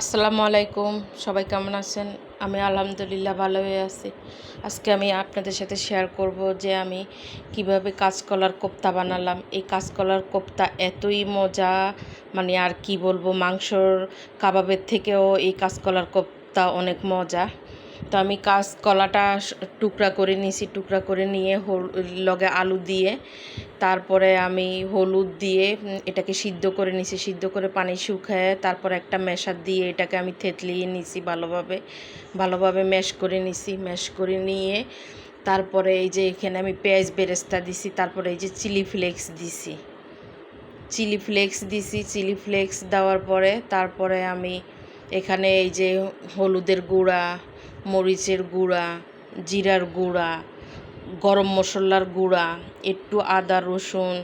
আসসালামু আলাইকুম, সবাই কেমন আছেন? আমি আলহামদুলিল্লাহ ভালো হয়ে আছি। আজকে আমি আপনাদের সাথে শেয়ার করব যে আমি কীভাবে কাঁচকলার কোপ্তা বানালাম। এই কাঁচকলার কোপ্তা এতই মজা মানে আর কি বলব, মাংসর কাবাবের থেকেও এই কাঁচকলার কোপ্তা অনেক মজা। তো আমি কাঁচকলাটা টুকরা করে নিয়েছি টুকরা করে নিয়ে লগে আলু দিয়ে, তারপরে আমি হলুদ দিয়ে এটাকে সিদ্ধ করে নিছি, সিদ্ধ করে পানি শুকায় তারপর একটা মেশার দিয়ে এটাকে আমি থেতলিয়ে নিছি ভালোভাবে ভালোভাবে ম্যাশ করে নিছি ম্যাশ করে নিয়ে তারপরে এই যে এখানে আমি পেঁয়াজ বেরেস্তা দিছি, তারপরে এই যে চিলি ফ্লেক্স দিছি। চিলি ফ্লেক্স দিছি, চিলি ফ্লেক্স দেওয়ার পরে তারপরে আমি এখানে এই যে হলুদের গুঁড়া মরিচের গুঁড়া, জিরার গুঁড়া, গরম মশলার গুঁড়া, একটু আদা, রসুন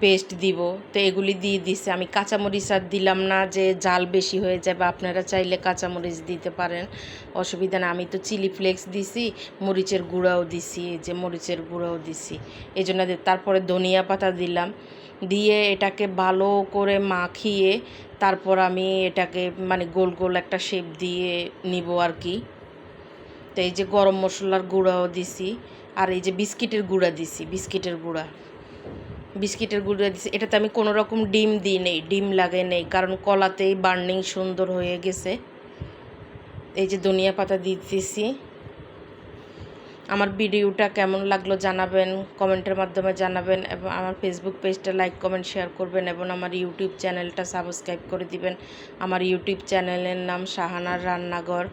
পেস্ট দিব। তো এগুলি দিয়ে দিছে। আমি কাঁচামরিচ আর দিলাম না যে জাল বেশি হয়ে যাবে। আপনারা চাইলে কাঁচামরিচ দিতে পারেন। অসুবিধা না। আমি তো চিলি ফ্লেক্স দিছি, মরিচের গুঁড়াও দিছি যে মরিচের গুঁড়াও দিছি। এই জন্য তারপরে ধনিয়া পাতা দিলাম। দিয়ে এটাকে ভালো করে মাখিয়ে তারপর আমি এটাকে মানে গোল গোল একটা শেপ দিয়ে নিব আর কি। তো এই যে গরম মশলার গুঁড়াও দিছি আর এই যে বিস্কিটের গুঁড়া দিছি, বিস্কিটের গুঁড়া। বিস্কিটের গুঁড়া দিছি। এটাতে আমি কোনো রকম ডিম দিই নেই, ডিম লাগে নেই, কারণ কলাতেই বার্নিং সুন্দর হয়ে গেছে। এই যে ধনিয়া পাতা দিতেছি। আমার ভিডিওটা কেমন লাগল জানাবেন, কমেন্টের মাধ্যমে জানাবেন এবং আমার ফেসবুক পেজটা লাইক কমেন্ট শেয়ার করবেন এবং আমার ইউটিউব চ্যানেলটা সাবস্ক্রাইব করে দিবেন। আমার ইউটিউব চ্যানেলের নাম শাহানার রান্নাঘর।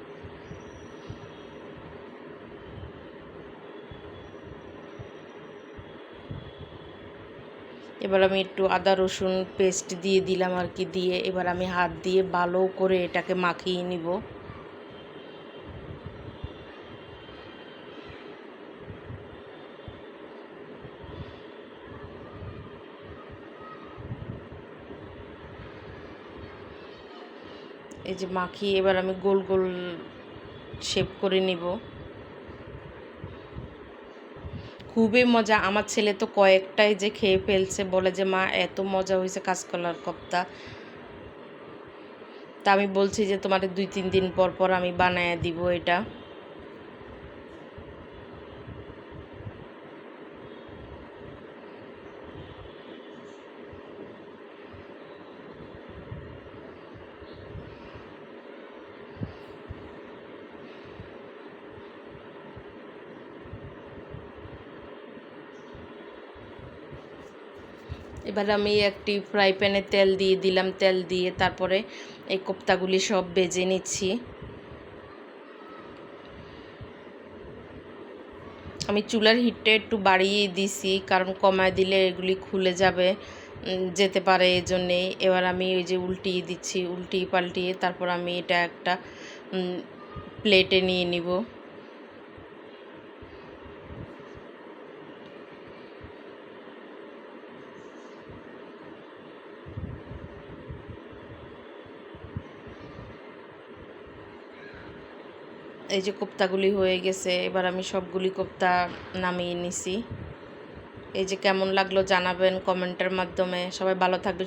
এবার আমি একটু আদা, রসুন পেস্ট দিয়ে দিলাম আর কি, দিয়ে এবার আমি হাত দিয়ে ভালো করে এটাকে মাখিয়ে নিব। এই যে মাখিয়ে এবার আমি গোল গোল শেপ করে নিব। খুবই মজা। আমার ছেলে তো কয়েকটাই যে খেয়ে ফেলছে, বলে যে, মা, এত মজা হয়েছে কাঁচকলার কপ্তা। তা আমি বলছি যে, তোমার দুই তিন দিন পর পর আমি বানায় দিব এটা। এবার আমি একটি ফ্রাই প্যানে তেল দিয়ে দিলাম, তেল দিয়ে তারপরে এই কোপ্তাগুলি সব বেজে নিচ্ছি। আমি চুলার হিটটা একটু বাড়িয়ে দিছি, কারণ কমায় দিলে এগুলি খুলে যাবে যেতে পারে এই জন্যে এবার আমি ওই যে উল্টিয়ে দিচ্ছি, উল্টিয়ে পাল্টিয়ে তারপর আমি এটা একটা প্লেটে নিয়ে নিব। এই যে কোপ্তাগুলি হয়ে গেছে, এবার আমি সবগুলি কোপ্তা নামিয়ে নিছি। এই যে কেমন লাগল জানাবেন কমেন্টের মাধ্যমে। সবাই ভালো থাকবে